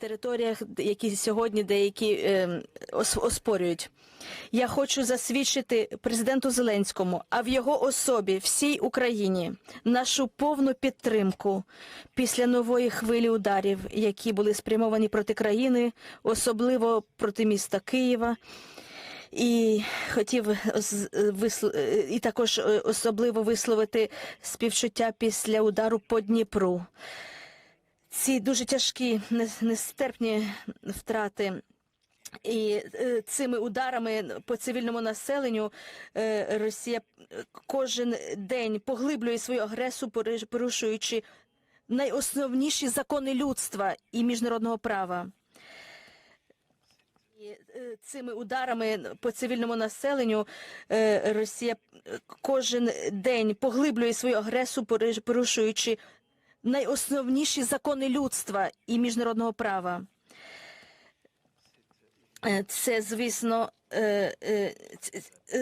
територіях, які сьогодні деякі е, оспорюють. Я хочу засвідчити президенту Зеленському, а в його особі всій Україні нашу повну підтримку після нової хвилі ударів, які були спрямовані проти країни, особливо проти міста Києва. І хотів і також е, особливо висловити співчуття після удару по Дніпру. Ці дуже тяжкі, нестерпні втрати. І е, цими ударами по цивільному населенню е, Росія е, кожен день поглиблює свою агресу, порушуючи найосновніші закони людства і міжнародного права. І, Цими ударами по цивільному населенню Росія кожен день поглиблює свою агресу, порушуючи найосновніші закони людства і міжнародного права. Е, Це, звісно, е, е,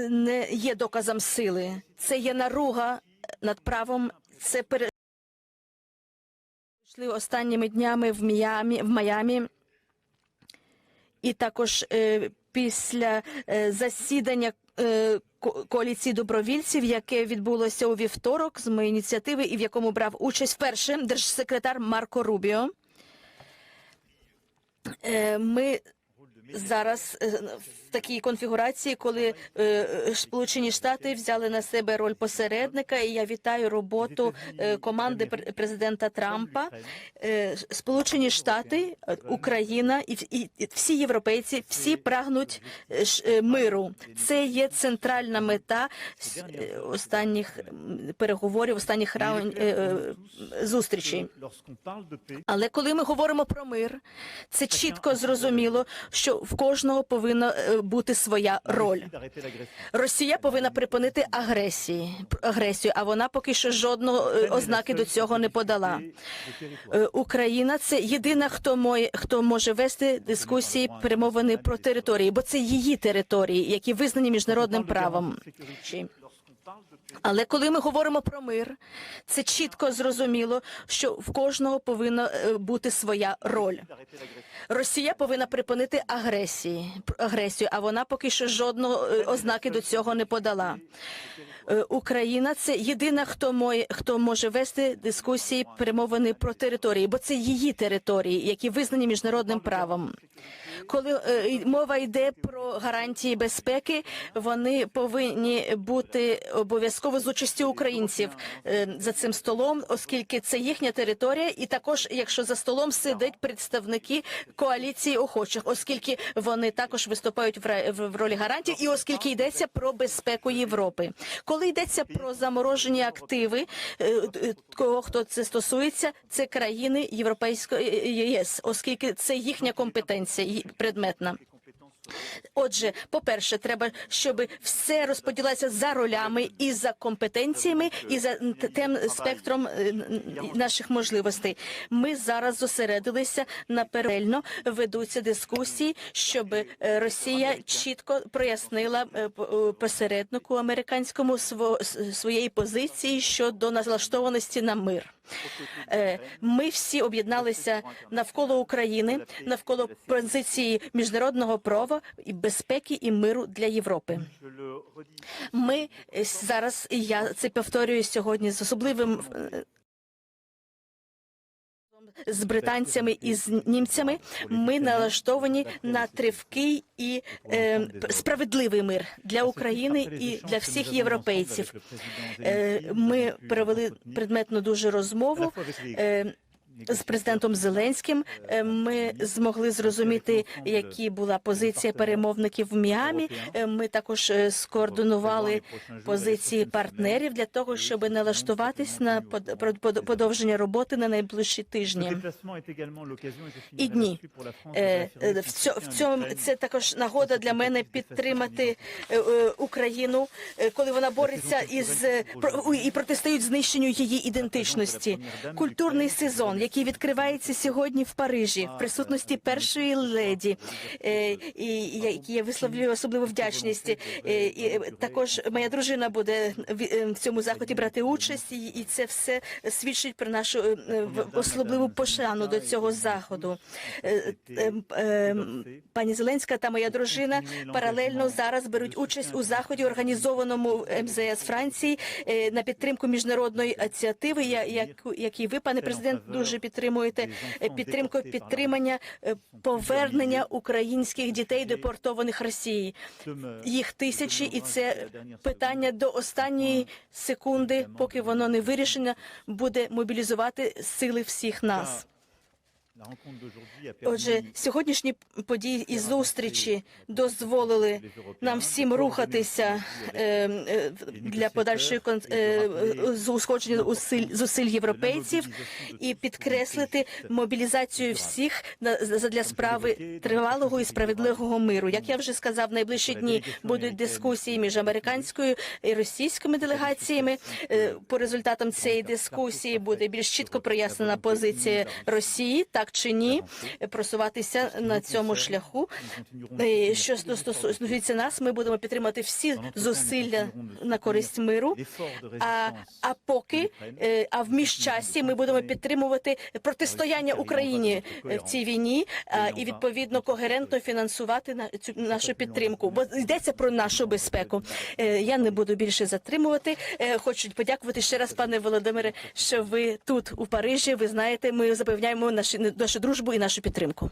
не є доказом сили. Це є наруга над правом. Це перейшли останніми днями в Міамі, в Майамі. І також після засідання коаліції добровільців, яке відбулося у вівторок з моєї ініціативи, і в якому брав участь вперше держсекретар Марко Рубіо. Е, Ми зараз е, такій конфігурації, коли е, Сполучені Штати взяли на себе роль посередника, і я вітаю роботу е, команди пр- президента Трампа. Е, Сполучені Штати, е, Україна і, і, і всі європейці всі прагнуть е, е, миру. Це є центральна мета е, останніх переговорів, останніх раунд е, е, зустрічей. Але коли ми говоримо про мир, це чітко зрозуміло, що в кожного повинна е, бути своя роль. Росія повинна припинити агресії, агресію, а вона поки що жодного е, ознаки до цього не подала. Е, Україна це єдина, хто моє, хто може вести дискусії, перемовини про території, бо це її території, які визнані міжнародним правом. Але коли ми говоримо про мир, це чітко зрозуміло, що в кожного повинна е, бути своя роль. Росія повинна припинити агресії, агресію, а вона поки що жодного е, ознаки до цього не подала. Е, Україна це єдина, хто моє, хто може вести дискусії, перемовини про території, бо це її території, які визнані міжнародним правом. Коли е, мова йде про гарантії безпеки, вони повинні бути обов'язково з участю українців е, за цим столом, оскільки це їхня територія, і також, якщо за столом сидять представники коаліції охочих, оскільки вони також виступають в ролі гарантів, і оскільки йдеться про безпеку Європи. Коли йдеться про заморожені активи, е, е, кого хто це стосується, це країни Європейської е, ЄС, оскільки це їхня компетенція предметна. Отже, по-перше, треба, щоб все розподілилося за ролями і за компетенціями, і за м, т- тим спектром е, наших можливостей. Ми зараз зосередилися на перельно ведуться дискусії, щоб е, Росія чітко прояснила е, посереднику американському сво- своєї позиції щодо налаштованості на мир. Ми всі об'єдналися навколо України, навколо позиції міжнародного права і безпеки і миру для Європи. Ми е, зараз, і я це повторюю сьогодні з особливим. е, З британцями і з німцями ми налаштовані на тривкий і е, справедливий мир для України і для всіх європейців. Е, Ми провели предметну дуже розмову. е, З президентом Зеленським Е, ми змогли зрозуміти, які була позиція перемовників в Міамі. Е, Ми також е, скоординували позиції партнерів для того, щоб налаштуватись на под- под- под- подовження роботи на найближчі тижні. І дні. В цьому, це також нагода для мене підтримати Україну, коли вона бореться із і протистоїть знищенню її ідентичності. Культурний сезон, який відкривається сьогодні в Парижі в присутності першої леді, е, і які я висловлюю особливу вдячність. Е, І е, також моя дружина буде в- цьому заході брати участь, і- це все свідчить про нашу особливу пошану до цього заходу. Пані Зеленська та моя дружина паралельно зараз беруть участь у заході, організованому МЗС Франції на підтримку міжнародної ініціативи, який ви, пане президент, дуже підтримуєте. Е, Підтримку підтримання е, повернення українських дітей депортованих Росії. Їх тисячі, і це питання до останньої секунди, поки воно не вирішено, буде мобілізувати сили всіх нас. Отже, сьогоднішні події і зустрічі дозволили нам всім рухатися е, е, для подальшої е, узгодження усиль зусиль європейців і підкреслити мобілізацію всіх для справи тривалого і справедливого миру. Як я вже сказав, в найближчі дні будуть дискусії між американською і російськими делегаціями. Е, По результатам цієї дискусії буде більш чітко прояснена позиція Росії, так чи ні, просуватися на цьому шляху. Що сто- стосується нас, ми будемо підтримати всі зусилля на користь миру. А, а поки е, а в міжчасі ми будемо підтримувати протистояння Україні в цій війні і відповідно когерентно фінансувати на цю нашу підтримку. Бо йдеться про нашу безпеку. Е, Я не буду більше затримувати. Е, Хочу подякувати ще раз, пане Володимире, що ви тут у Парижі. Ви знаєте, ми запевняємо наші нашу дружбу і нашу підтримку.